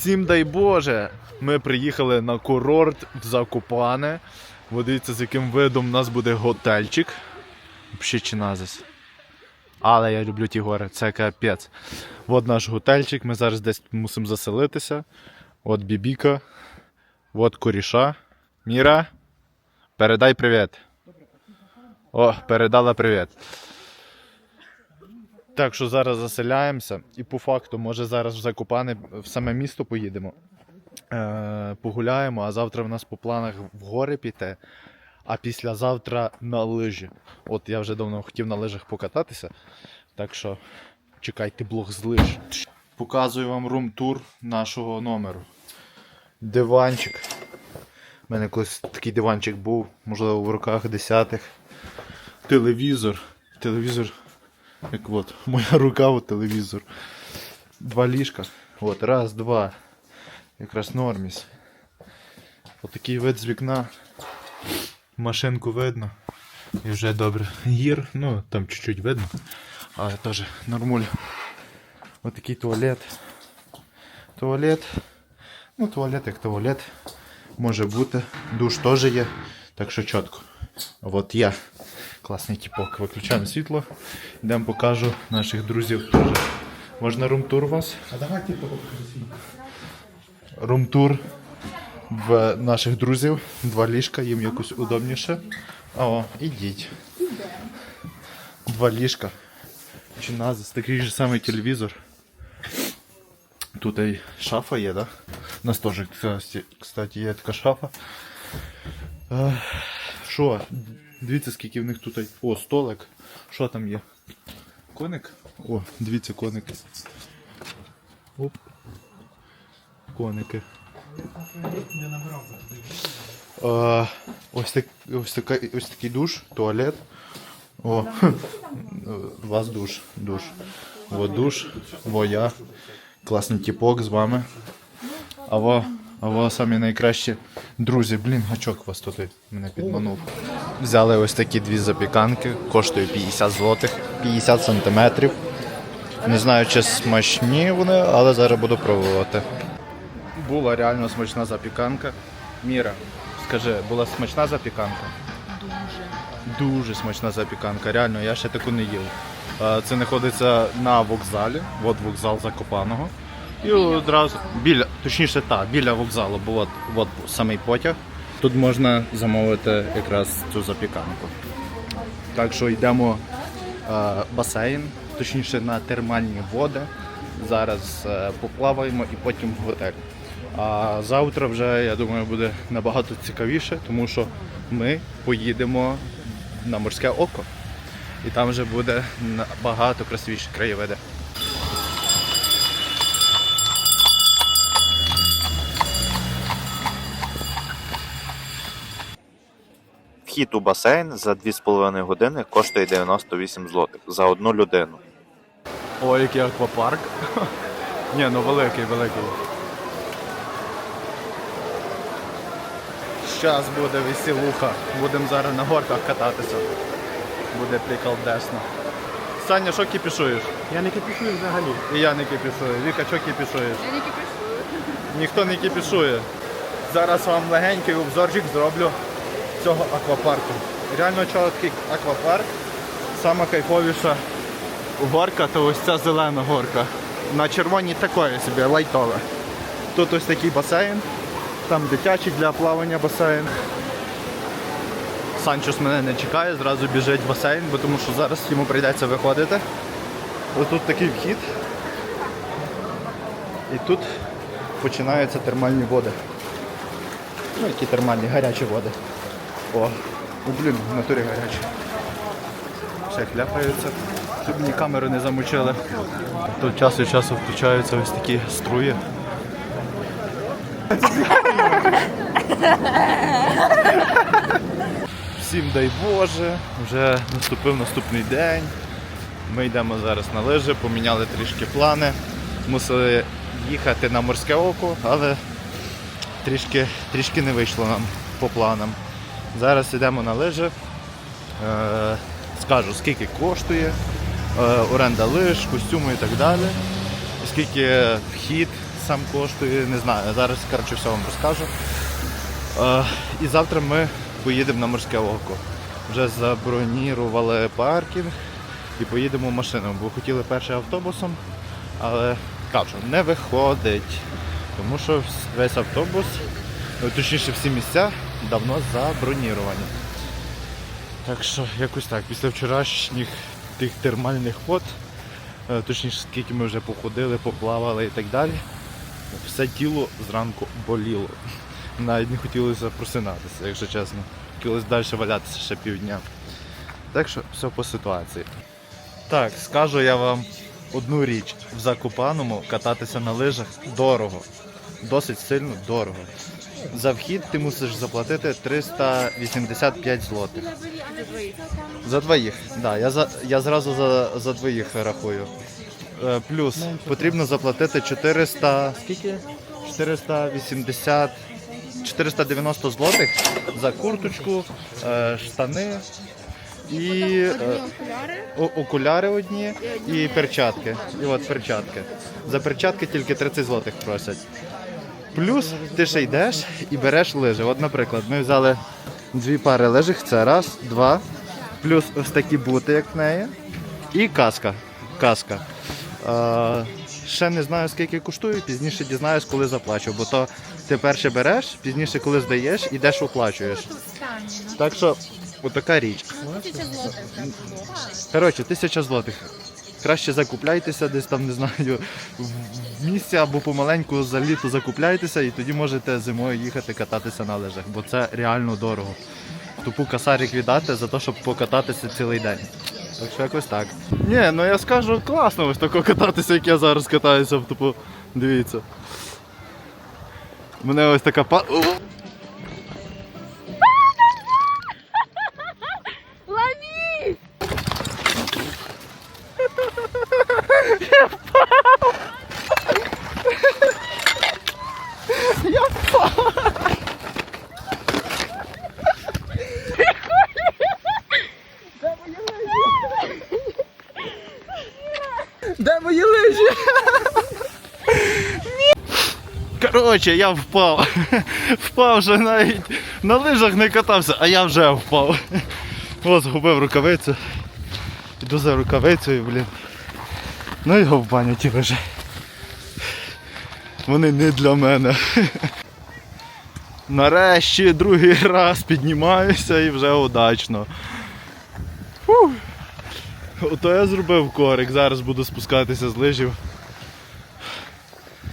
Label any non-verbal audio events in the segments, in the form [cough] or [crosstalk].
Всім дай Боже! Ми приїхали на курорт в Закопане. Водиться, з яким видом у нас буде готельчик. Взагалі чиназис. Але я люблю ті гори, це капець. От наш готельчик, ми зараз десь мусимо заселитися. От Бібіка, от коріша. Міра, передай привіт. О, передала привіт. Так що зараз заселяємося і по факту, може зараз в Закопане в саме місто поїдемо. Е, погуляємо, а завтра в нас по планах в гори піти, а післязавтра на лижі. От я вже давно хотів на лижах покататися. Так що чекайте блог з лиж. Показую вам рум-тур нашого номеру. Диванчик. У мене колись такий диванчик був, можливо, в роках десятих. Телевізор. Телевізор. Як от, [laughs] моя рука, от телевізор. Два ліжка. От, раз, два. Якраз норміс. Отакий вид з вікна. Машинку видно. І вже добре. Гір, ну там чуть-чуть видно. Але теж нормуль. Отакий туалет. Туалет. Ну, туалет як туалет. Може бути. Душ теж є. Так що чітко. От я. Класний тіпок. Виключаємо світло. Йдемо покажу наших друзів теж. Можна рум-тур у вас? А давайте рум-тур в наших друзів. Два ліжка, їм якось удобніше. О, ідіть. Два ліжка. Чи назис, такий же самий телевізор. Тут і шафа є, да? У нас теж, кстати- кстати, є така шафа. Е, Що? Дивіться, скільки в них тут. О, столик. Що там є? Коник? О, дивіться, коник. Оп. Коники. Е, ось, так, ось, така, ось такий душ, туалет. О, [laughs] у вас душ. душ. Во душ, во я. Класний тіпок з вами. А во, а во самі найкращі друзі. Блін, гачок вас тут мене підманув. Взяли ось такі дві запіканки, коштує 50 злотих, 50 сантиметрів. Не знаю, чи смачні вони, але зараз буду пробувати. Була реально смачна запіканка. Міра, скажи, була смачна запіканка? Дуже. Дуже смачна запіканка. Реально, я ще таку не їв. Це знаходиться на вокзалі, от вокзал Закопаного. І одразу біля, точніше, так, біля вокзалу, бо от, от самий потяг. Тут можна замовити якраз цю запіканку. Так що йдемо е, басейн, точніше на термальні води. Зараз е, поплаваємо і потім в готель. А завтра вже, я думаю, буде набагато цікавіше, тому що ми поїдемо на морське око. І там вже буде набагато красивіші краєвиди. Вхід у басейн за 2,5 години коштує 98 злотих за одну людину. Ой, який аквапарк. [laughs] Ні, ну великий, великий. Щас буде веселуха. Будемо зараз на горках кататися. Буде приколдесно. Саня, що кипішуєш? Я не кипішую взагалі. І я не кипішую. Віка, що кипішуєш? Я не кипишу. Ніхто не кипішує. Зараз вам легенький обзорчик зроблю цього аквапарку. Реально чіткий аквапарк. Сама кайфовіша горка, то ось ця зелена горка. На червоній такої собі, лайтове. Тут ось такий басейн, там дитячий для плавання басейн. Санчос мене не чекає, зразу біжить в басейн, бо тому що зараз йому прийдеться виходити. Ось тут такий вхід. І тут починаються термальні води. Ну, які термальні, гарячі води. О, о блін, в натурі гарячі. Ще хляпаються, щоб мені камеру не замочили. Тут час від часу включаються ось такі струї. Всім дай Боже, вже наступив наступний день. Ми йдемо зараз на лижі, поміняли трішки плани. Мусили їхати на морське око, але трішки, трішки не вийшло нам по планам. Зараз йдемо на лижі. Е, скажу, скільки коштує, е, оренда лиж, костюми і так далі. Скільки вхід сам коштує, не знаю. Зараз, коротше, все вам розкажу. Е, і завтра ми поїдемо на морське око. Вже забронірували паркінг і поїдемо машиною, бо хотіли першим автобусом, але кажу, не виходить. Тому що весь автобус, ну, точніше всі місця давно заброніровані. Так що якось так, після вчорашніх тих термальних вод, е, точніше, скільки ми вже походили, поплавали і так далі, все тіло зранку боліло. Навіть не хотілося просинатися, якщо чесно. Хотілося далі валятися ще півдня. Так що все по ситуації. Так, скажу я вам одну річ. В Закопаному кататися на лижах дорого. Досить сильно дорого. За вхід ти мусиш заплатити 385 злотих. За двоїх. Да, я, за, я зразу за, за двоїх рахую. Е, плюс потрібно заплатити 400. Скільки? 480. 490 злотих за курточку, е, штани і е, окуляри одні і перчатки. І от перчатки. За перчатки тільки 30 злотих просять. Плюс ти ще йдеш і береш лижи. От, наприклад, ми взяли дві пари лижих, це раз, два, плюс ось такі бути, як в неї, і каска. Каска. Е, ще не знаю, скільки коштує, пізніше дізнаюсь, коли заплачу, бо то ти перше береш, пізніше, коли здаєш, ідеш оплачуєш. Так що, отака річ. Коротше, тисяча злотих. Краще закупляйтеся десь там, не знаю, в місці або помаленьку за літо закупляйтеся і тоді можете зимою їхати кататися на лижах, бо це реально дорого. Тупу касарик віддати за те, щоб покататися цілий день. Так що якось так. Ні, ну я скажу, класно ось тако кататися, як я зараз катаюся тупу. Дивіться. Мене ось така па. О! Лови! Де мої лижі? Коротше, я впав. [laughs] Впав вже навіть на лижах не катався, а я вже впав. Ось згубив рукавицю. Іду за рукавицею, блін. Ну його в баню ті лижи. Вони не для мене. Нарешті другий раз піднімаюся і вже удачно. Фух. Ото я зробив корик, зараз буду спускатися з лижів.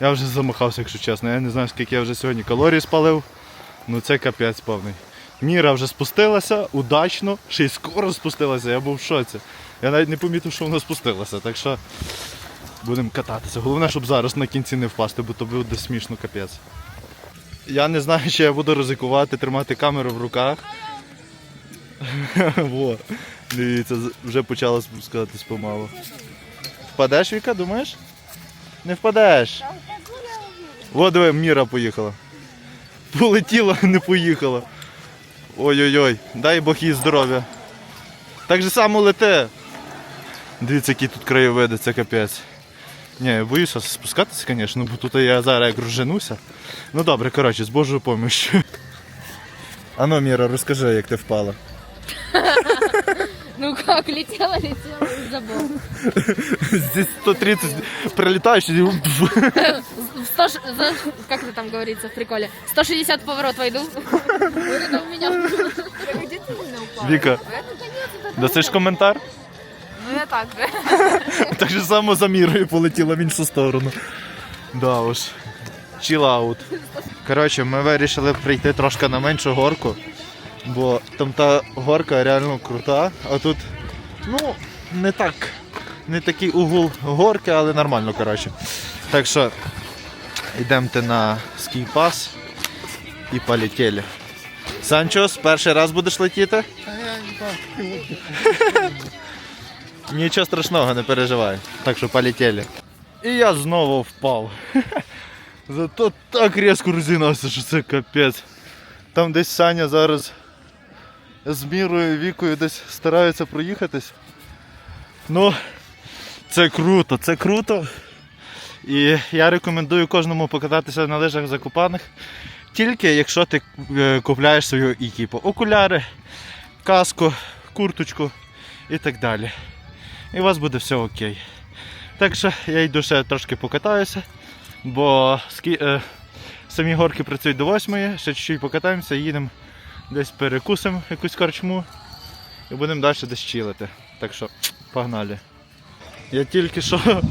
Я вже замахався, якщо чесно. Я не знаю, скільки я вже сьогодні калорій спалив. Ну це капець повний. Міра вже спустилася удачно, ще й скоро спустилася, я був в шоці. Я навіть не помітив, що вона спустилася, так що будемо кататися. Головне, щоб зараз на кінці не впасти, бо то буде смішно капець. Я не знаю, чи я буду ризикувати тримати камеру в руках. [laughs] Во. Дивіться, вже почала спускатись помалу. Впадеш, Віка, думаєш? Не впадеш. О, диви, Міра поїхала. Полетіла, [laughs] не поїхала. Ой-ой-ой, дай Бог їй здоров'я. Так же само лете. Дивіться, які тут краєвиди, це капець. Ні, я боюся спускатися, звісно, бо тут я зараз як розженуся. Ну добре, коротше, з Божою помощью. [laughs] Ану, Міра, розкажи, як ти впала. Ну как, летела, летела и забыл. Здесь 130 прилетаешь и... Сто ш- за- Как это там говорится в приколе? 160 поворот войду. Это у меня. Где ты меня упала? Віка, дасиш коментар? Ну я так же. Так же само за мірою полетіла в іншу сторону. Да уж. Chill out. Коротше, ми вирішили прийти трошки на меншу горку, бо там та горка реально крута, а тут, ну, не так. Не такий угол горки, але нормально, коротше. Так що йдемте на скій-пас і полетіли. Санчос, перший раз будеш летіти? [laughs] Нічого страшного, не переживай. Так що полетіли. І я знову впав. [laughs] Зато так різко розігнався, що це капець. Там десь Саня зараз з мірою вікою десь стараються проїхатись. Ну, це круто, це круто. І я рекомендую кожному покататися на лижах закопаних, тільки якщо ти е, купляєш свою екіпу. Окуляри, каску, курточку і так далі. І у вас буде все окей. Так що я йду ще трошки покатаюся, бо е, самі горки працюють до 8, ще чуть-чуть покатаємося, їдемо десь перекусимо якусь корчму і будемо далі десь чилити. Так що погнали. Я тільки що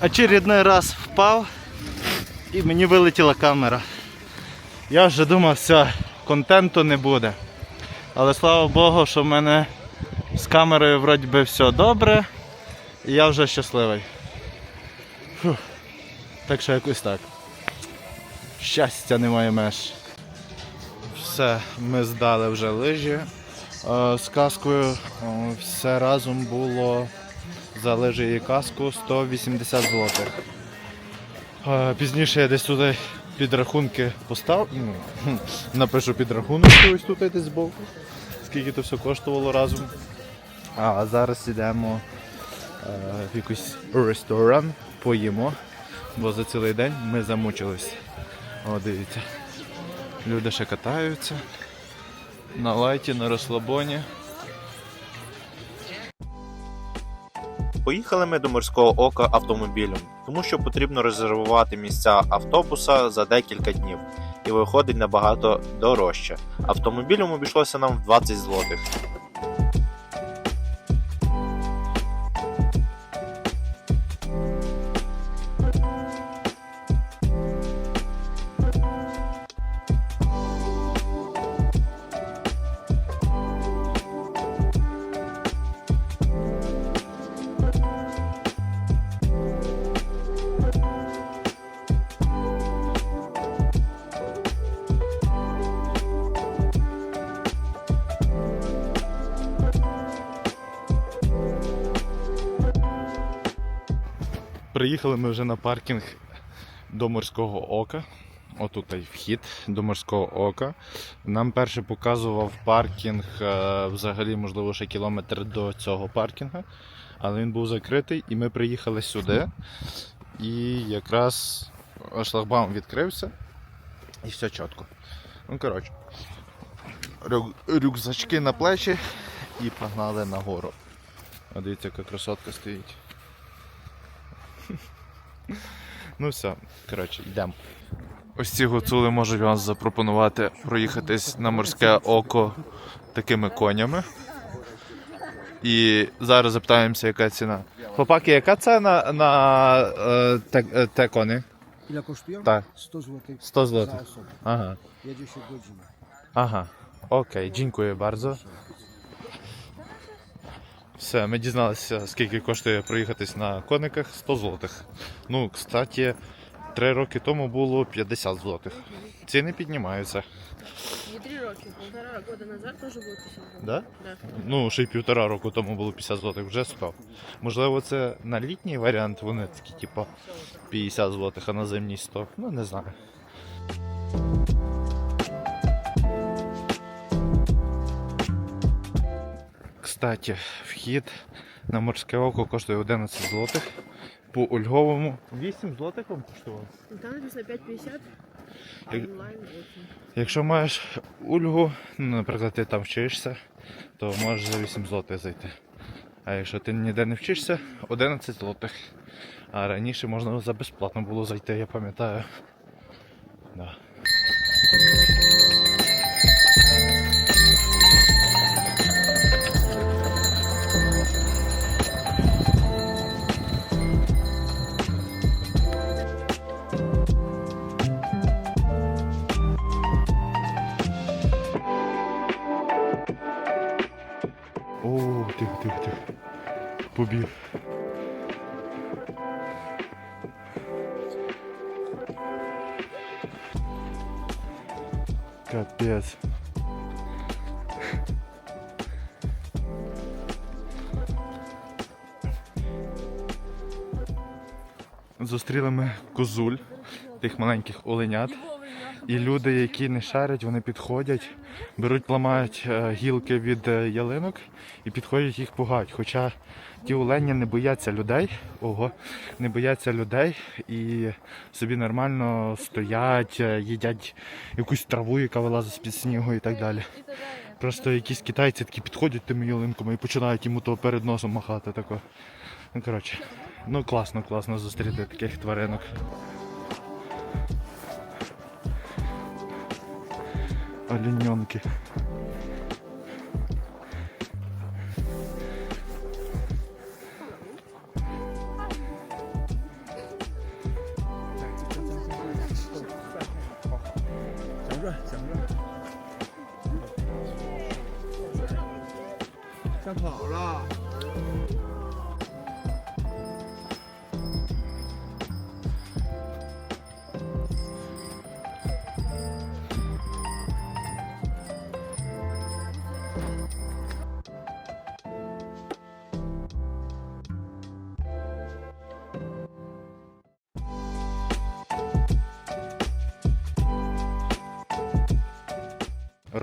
очередной раз впав і мені вилетіла камера. Я вже думав, все, контенту не буде. Але слава Богу, що в мене з камерою вроді би все добре. І я вже щасливий. Фух. Так що якось так. Щастя немає меж. Все, ми здали вже лижі. Е, З каскою все разом було за лижі і каску 180 злотих. Пізніше я десь туди підрахунки постав. Ну, напишу підрахунок ось тут десь збоку. Скільки то все коштувало разом. А зараз йдемо е, в якийсь ресторан, поїмо, бо за цілий день ми замучились. О, дивіться. Люди ще катаються. На лайті, на розслабоні. Поїхали ми до морського ока автомобілем, тому що потрібно резервувати місця автобуса за декілька днів, і виходить набагато дорожче. Автомобілем обійшлося нам в 20 злотих. Приїхали ми вже на паркінг до морського ока. Отут і вхід до морського ока. Нам перше показував паркінг е, взагалі, можливо, ще кілометр до цього паркінга, але він був закритий, і ми приїхали сюди. І якраз шлагбаум відкрився, і все чітко. Ну, коротше, рю- рюкзачки на плечі і погнали нагору. Дивіться, яка красотка стоїть. [laughs] Ну все, коротше, йдемо. Ось ці гуцули можуть вам запропонувати проїхатись на морське око такими конями. І зараз запитаємося, яка ціна. Хлопаки, яка ціна на е, те, е, те коні? Ile kosztują? Tak. 100 zł 100 za osobę. Ага. Jedzie się godzinę. Ага. Окей, дякую bardzo. Все, ми дізналися, скільки коштує проїхатись на кониках 100 злотих. Ну, кстати, 3 роки тому було 50 злотих. Ціни піднімаються. Не три роки, полтора года назад тоже было 50 гривен. Да? Да. Ну, ще й півтора року тому було 50 злотих, вже 100. Можливо, це на літній варіант, вони такі, типу, 50 злотих, а на зимній 100. Ну, не знаю. Кстати, вхід на морське око коштує 11 злотих. По Ольговому 8 злотих вам коштувало. Там написано 5,50, а онлайн 8. Якщо маєш Ольгу, ну, наприклад, ти там вчишся, то можеш за 8 злотих зайти. А якщо ти ніде не вчишся, 11 злотих. А раніше можна за безплатно було зайти, я пам'ятаю. Да. О, тихо, тихо, тихо. Побіг. Капець. Зустріли ми козуль, тих маленьких оленят. І люди, які не шарять, вони підходять, беруть, ламають е, гілки від е, ялинок і підходять їх пугають. Хоча ті олені не бояться людей, ого, не бояться людей і собі нормально стоять, е, їдять якусь траву, яка вилазить з-під снігу і так далі. Просто якісь китайці такі підходять тими ялинками і починають йому то перед носом махати тако. Ну коротше, ну класно, класно зустріти таких тваринок. Олененки.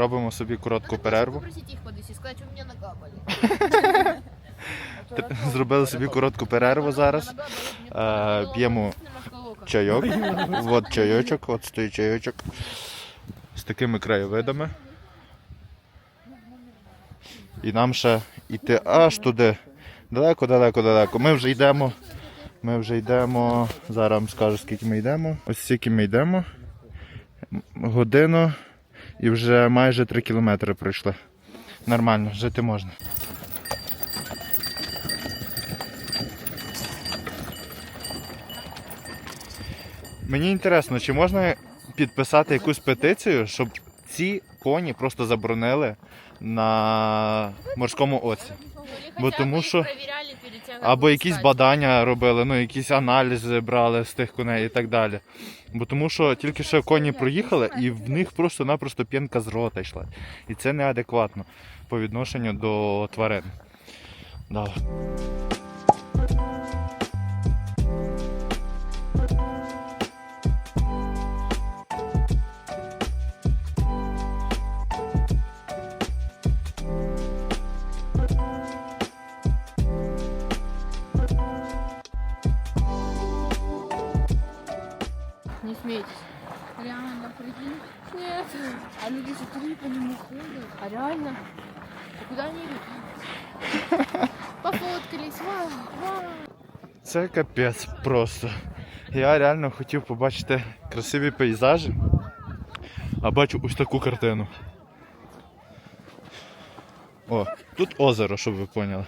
Робимо собі коротку перерву. У нога. Зробили собі коротку перерву зараз. Е, П'ємо чайок. От чайочок, от стоїть чайочок. З такими краєвидами. І нам ще йти аж туди. Далеко, далеко, далеко. Ми вже йдемо. Ми вже йдемо. Зараз вам скажу, скільки ми йдемо. Ось скільки ми йдемо. Годину і вже майже 3 кілометри пройшли. Нормально, жити можна. Мені інтересно, чи можна підписати якусь петицію, щоб ці коні просто заборонили на морському оці. Бо тому що- Або якісь бадання робили, ну якісь аналізи брали з тих коней і так далі. Бо тому що тільки що коні проїхали, і в них просто-напросто п'янка з рота йшла. І це неадекватно по відношенню до тварин. Да. Смотри, по нему ходят. А реально? А куда они идут? [laughs] Пофоткались. Вау, вау. Це капець просто. Я реально хотів побачити красиві пейзажі, а бачу ось таку картину. О, тут озеро, щоб ви поняли.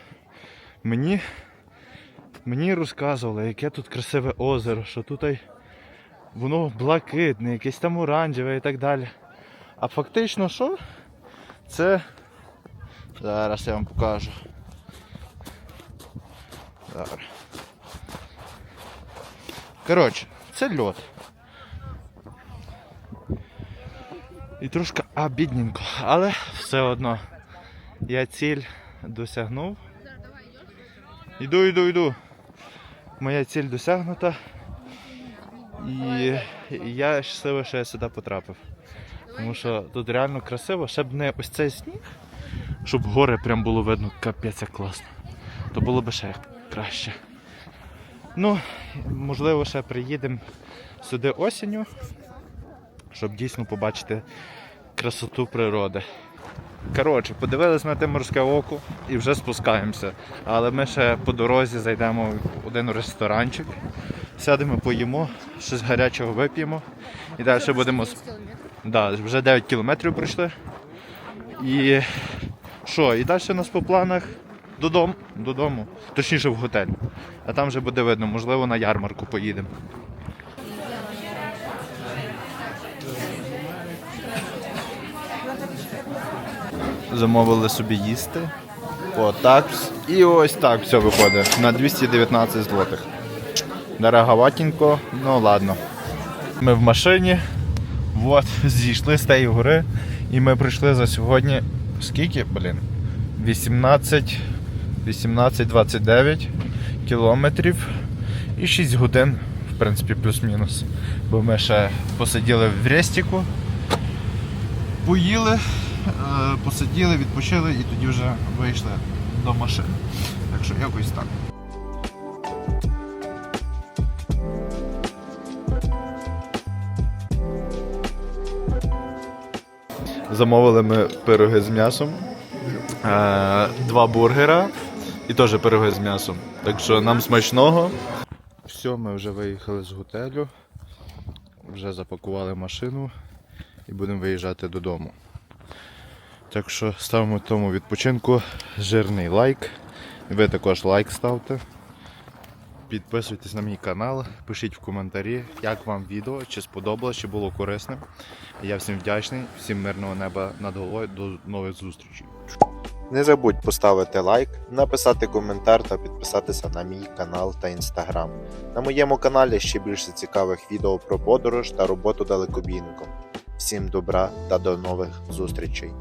Мені, мені розказували, яке тут красиве озеро, що тут воно блакитне, якесь там оранжеве і так далі. А фактично що? Це. Зараз я вам покажу. Зараз. Коротше, це льот. І трошки обідненько, але все одно. Я ціль досягнув. Іду, йду, йду. Моя ціль досягнута. І я щасливий, що я сюди потрапив. Тому що тут реально красиво, ще б не ось цей сніг, щоб гори прям було видно, капець як класно. То було б ще краще. Ну, можливо, ще приїдемо сюди осінню, щоб дійсно побачити красоту природи. Коротше, подивились на те морське око і вже спускаємося. Але ми ще по дорозі зайдемо в один ресторанчик, сядемо, поїмо, щось гарячого вип'ємо. І далі будемо. Да, вже 9 кілометрів пройшли. І що, і далі у нас по планах додому, додому, точніше в готель. А там вже буде видно, можливо, на ярмарку поїдемо. Замовили собі їсти. О, так. І ось так все виходить. На 219 злотих. Дороговатенько, ну ладно. Ми в машині. От, зійшли з тієї гори. І ми прийшли за сьогодні. Скільки, блін? 18, 18-29 кілометрів і 6 годин в принципі, плюс-мінус. Бо ми ще посиділи в Рестіку, поїли, е, посиділи, відпочили і тоді вже вийшли до машини. Так що якось так. Замовили ми пироги з м'ясом, е, два бургера і теж пироги з м'ясом. Так що нам смачного. Все, ми вже виїхали з готелю, вже запакували машину і будемо виїжджати додому. Так що ставимо тому відпочинку жирний лайк. Ви також лайк ставте. Підписуйтесь на мій канал, пишіть в коментарі, як вам відео, чи сподобалось, чи було корисним. Я всім вдячний, всім мирного неба над головою, до нових зустрічей. Не забудь поставити лайк, написати коментар та підписатися на мій канал та інстаграм. На моєму каналі ще більше цікавих відео про подорож та роботу далекобійником. Всім добра та до нових зустрічей!